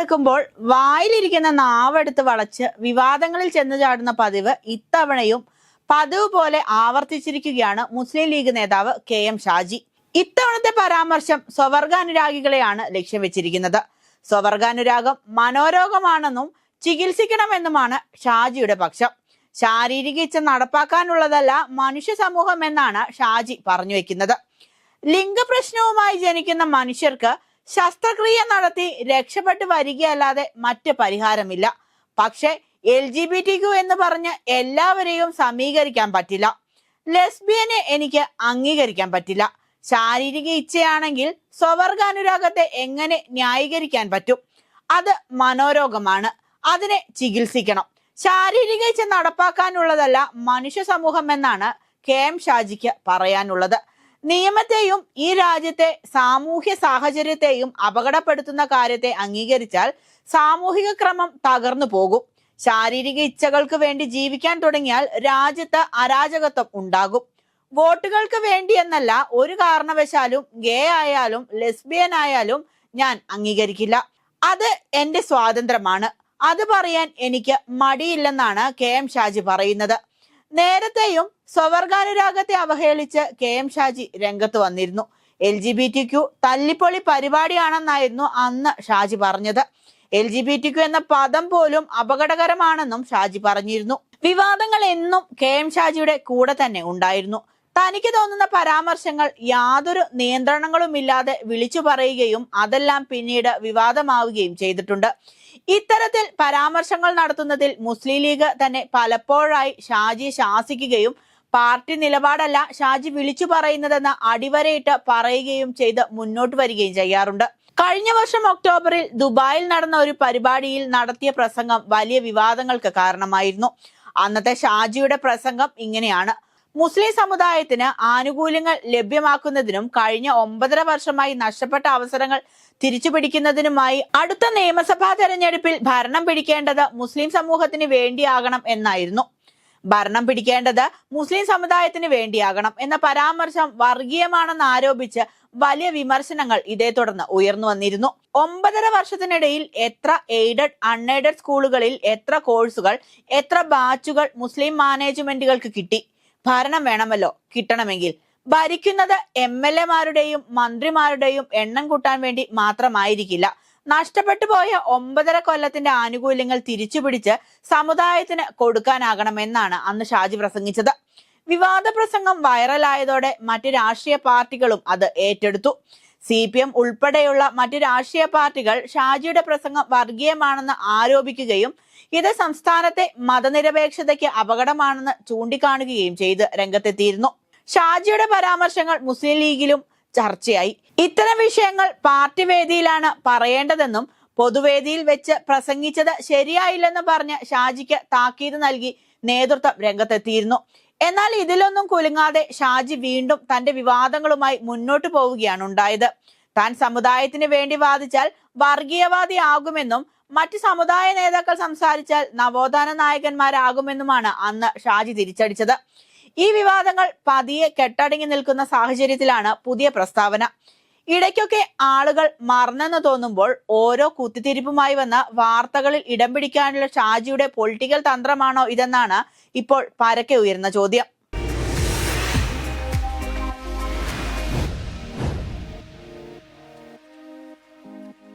അടുക്കുമ്പോൾ വായിലിരിക്കുന്ന നാവെടുത്ത് വളച്ച് വിവാദങ്ങളിൽ ചെന്ന് ചാടുന്ന പതിവ് ഇത്തവണയും പതിവ് പോലെ ആവർത്തിച്ചിരിക്കുകയാണ് മുസ്ലിം ലീഗ് നേതാവ് കെ എം ഷാജി. ഇത്തവണത്തെ പരാമർശം സ്വവർഗാനുരാഗികളെയാണ് ലക്ഷ്യം വെച്ചിരിക്കുന്നത്. സ്വവർഗാനുരാഗം മനോരോഗമാണെന്നും ചികിത്സിക്കണമെന്നുമാണ് ഷാജിയുടെ പക്ഷം. ശാരീരിക ഇച്ഛ നടപ്പാക്കാനുള്ളതല്ല മനുഷ്യ സമൂഹം എന്നാണ് ഷാജി പറഞ്ഞു വെക്കുന്നത്. ലിംഗപ്രശ്നവുമായി ജനിക്കുന്ന മനുഷ്യർക്ക് ശസ്ത്രക്രിയ നടത്തി രക്ഷപ്പെട്ടു വരികയല്ലാതെ മറ്റ് പരിഹാരമില്ല. പക്ഷെ L G B T Q എന്ന് പറഞ്ഞ് എല്ലാവരെയും സമീകരിക്കാൻ പറ്റില്ല. ലെസ്ബിയനെ എനിക്ക് അംഗീകരിക്കാൻ പറ്റില്ല. ശാരീരിക ഇച്ഛയാണെങ്കിൽ സ്വവർഗാനുരാഗത്തെ എങ്ങനെ ന്യായീകരിക്കാൻ പറ്റും? അത് മനോരോഗമാണ്. അതിനെ ചികിത്സിക്കണം. ശാരീരിക ഇച്ഛ നടപ്പാക്കാനുള്ളതല്ല മനുഷ്യ സമൂഹം എന്നാണ് കെ എം ഷാജിക്ക് പറയാനുള്ളത്. നിയമത്തെയും ഈ രാജ്യത്തെ സാമൂഹ്യ സാഹചര്യത്തെയും അപകടപ്പെടുത്തുന്ന കാര്യത്തെ അംഗീകരിച്ചാൽ സാമൂഹിക ക്രമം തകർന്നു പോകും. ശാരീരിക ഇച്ഛകൾക്ക് വേണ്ടി ജീവിക്കാൻ തുടങ്ങിയാൽ രാജ്യത്ത് അരാജകത്വം ഉണ്ടാകും. വോട്ടുകൾക്ക് വേണ്ടി എന്നല്ല ഒരു കാരണവശാലും ഗേ ആയാലും ലെസ്ബിയൻ ആയാലും ഞാൻ അംഗീകരിക്കില്ല. അത് എന്റെ സ്വാതന്ത്ര്യമാണ്. അത് പറയാൻ എനിക്ക് മടിയില്ലെന്നാണ് കെ എം ഷാജി പറയുന്നത്. നേരത്തെയും സ്വവർഗാനുരാഗത്തെ അവഹേളിച്ച് കെ എം ഷാജി രംഗത്ത് വന്നിരുന്നു. L G B T Q തല്ലിപ്പൊളി പരിപാടിയാണെന്നായിരുന്നു അന്ന് ഷാജി പറഞ്ഞത്. L G B T Q എന്ന പദം പോലും അപകടകരമാണെന്നും ഷാജി പറഞ്ഞിരുന്നു. വിവാദങ്ങൾ എന്നും കെ എം ഷാജിയുടെ കൂടെ തന്നെ ഉണ്ടായിരുന്നു. തനിക്ക് തോന്നുന്ന പരാമർശങ്ങൾ യാതൊരു നിയന്ത്രണങ്ങളുമില്ലാതെ വിളിച്ചു പറയുകയും അതെല്ലാം പിന്നീട് വിവാദമാവുകയും ചെയ്തിട്ടുണ്ട്. ഇത്തരത്തിൽ പരാമർശങ്ങൾ നടത്തുന്നതിൽ മുസ്ലിം ലീഗ് തന്നെ പലപ്പോഴായി ഷാജി ശാസിക്കുകയും പാർട്ടി നിലപാടല്ല ഷാജി വിളിച്ചു പറയുന്നതെന്ന് അടിവരയിട്ട് പറയുകയും ചെയ്ത് മുന്നോട്ട് വരികയും ചെയ്യാറുണ്ട്. കഴിഞ്ഞ വർഷം ഒക്ടോബറിൽ ദുബായിൽ നടന്ന ഒരു പരിപാടിയിൽ നടത്തിയ പ്രസംഗം വലിയ വിവാദങ്ങൾക്ക് കാരണമായിരുന്നു. അന്നത്തെ ഷാജിയുടെ പ്രസംഗം ഇങ്ങനെയാണ്. മുസ്ലിം സമുദായത്തിന് ആനുകൂല്യങ്ങൾ ലഭ്യമാക്കുന്നതിനും കഴിഞ്ഞ ഒമ്പതര വർഷമായി നഷ്ടപ്പെട്ട അവസരങ്ങൾ തിരിച്ചുപിടിക്കുന്നതിനുമായി അടുത്ത നിയമസഭാ തെരഞ്ഞെടുപ്പിൽ ഭരണം പിടിക്കേണ്ടത് മുസ്ലിം സമൂഹത്തിന് വേണ്ടിയാകണം എന്നായിരുന്നു. ഭരണം പിടിക്കേണ്ടത് മുസ്ലിം സമുദായത്തിന് വേണ്ടിയാകണം എന്ന പരാമർശം വർഗീയമാണെന്ന് ആരോപിച്ച് വലിയ വിമർശനങ്ങൾ ഇതേ തുടർന്ന് ഉയർന്നു വന്നിരുന്നു. ഒമ്പതര വർഷത്തിനിടയിൽ എത്ര എയ്ഡഡ് അൺഎയ്ഡഡ് സ്കൂളുകളിൽ എത്ര കോഴ്സുകൾ എത്ര ബാച്ചുകൾ മുസ്ലിം മാനേജ്മെന്റുകൾക്ക് കിട്ടി? ഭരണം വേണമല്ലോ കിട്ടണമെങ്കിൽ. ഭരിക്കുന്നത് എം എൽ എമാരുടെയും മന്ത്രിമാരുടെയും എണ്ണം കൂട്ടാൻ വേണ്ടി മാത്രമായിരിക്കില്ല. നഷ്ടപ്പെട്ടു പോയ ഒമ്പതര കൊല്ലത്തിന്റെ ആനുകൂല്യങ്ങൾ തിരിച്ചുപിടിച്ച് സമുദായത്തിന് കൊടുക്കാനാകണമെന്നാണ് അന്ന് ഷാജി പ്രസംഗിച്ചത്. വിവാദ പ്രസംഗം വൈറലായതോടെ മറ്റ് രാഷ്ട്രീയ പാർട്ടികളും അത് ഏറ്റെടുത്തു. സി പി എം ഉൾപ്പെടെയുള്ള മറ്റു രാഷ്ട്രീയ പാർട്ടികൾ ഷാജിയുടെ പ്രസംഗം വർഗീയമാണെന്ന് ആരോപിക്കുകയും ഇത് സംസ്ഥാനത്തെ മതനിരപേക്ഷതയ്ക്ക് അപകടമാണെന്ന് ചൂണ്ടിക്കാണുകയും ചെയ്ത് രംഗത്തെത്തിയിരുന്നു. ഷാജിയുടെ പരാമർശങ്ങൾ മുസ്ലിം ലീഗിലും ചർച്ചയായി. ഇത്തരം വിഷയങ്ങൾ പാർട്ടി വേദിയിലാണ് പറയേണ്ടതെന്നും പൊതുവേദിയിൽ വെച്ച് പ്രസംഗിച്ചത് ശരിയായില്ലെന്ന് പറഞ്ഞ് ഷാജിക്ക് താക്കീത് നൽകി നേതൃത്വം രംഗത്തെത്തിയിരുന്നു. എന്നാൽ ഇതിലൊന്നും കുലുങ്ങാതെ ഷാജി വീണ്ടും തന്റെ വിവാദങ്ങളുമായി മുന്നോട്ടു പോവുകയാണ് ഉണ്ടായത്. താൻ സമുദായത്തിന് വേണ്ടി വാദിച്ചാൽ വർഗീയവാദി ആകുമെന്നും മറ്റ് സമുദായ നേതാക്കൾ സംസാരിച്ചാൽ നവോത്ഥാന നായകന്മാരാകുമെന്നുമാണ് അന്ന് ഷാജി തിരിച്ചടിച്ചത്. ഈ വിവാദങ്ങൾ പതിയെ കെട്ടടങ്ങി നിൽക്കുന്ന സാഹചര്യത്തിലാണ് പുതിയ പ്രസ്താവന. ഇടയ്ക്കൊക്കെ ആളുകൾ മറന്നെന്ന് തോന്നുമ്പോൾ ഓരോ കുത്തിത്തിരിപ്പുമായി വന്ന വാർത്തകളിൽ ഇടം പിടിക്കാനുള്ള ഷാജിയുടെ പൊളിറ്റിക്കൽ തന്ത്രമാണോ ഇതെന്നാണ് ഇപ്പോൾ പരക്കെ ഉയർന്ന ചോദ്യം.